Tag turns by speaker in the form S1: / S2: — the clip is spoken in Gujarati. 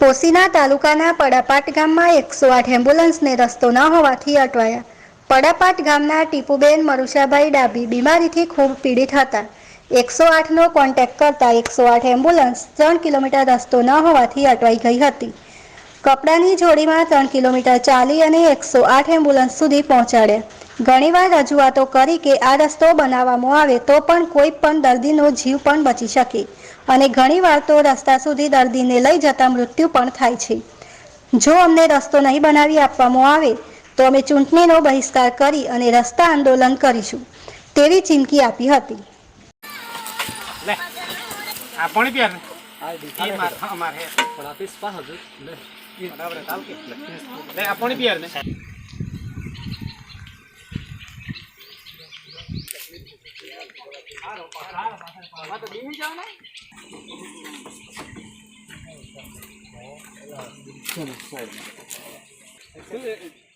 S1: પોસીના તાલુકાના પડાપાટ ગામમાં એકસો આઠ એમ્બ્યુલન્સને રસ્તો ન હોવાથી અટવાયા. પડાપાટ ગામના ટીપુબેન મરુષાભાઈ ડાબી બીમારીથી ખૂબ પીડિત હતા. એકસો આઠનો કોન્ટેક્ટ કરતા એકસો આઠ એમ્બ્યુલન્સ ત્રણ કિલોમીટર રસ્તો ન હોવાથી અટવાઈ ગઈ હતી. કપડાની જોડીમાં ત્રણ કિલોમીટર ચાલી અને એકસો આઠ એમ્બ્યુલન્સ સુધી પહોંચાડ્યા. ઘણીવાર રજૂઆતો કરી કે આ રસ્તો બનાવવામાં આવે તો પણ કોઈ પણ દર્દીનો જીવ પણ બચી શકે. અને ઘણીવાર તો રસ્તા સુધી દર્દીને લઈ જતા મૃત્યુ પણ થાય છે. જો અમને રસ્તો નહીં બનાવી આપવામાં આવે તો અમે ચૂંટણીનો બહિષ્કાર કરી અને રસ્તા આંદોલન કરીશું. તેવી ચીમકી આપી હતી.
S2: લે આ પાણી પીએ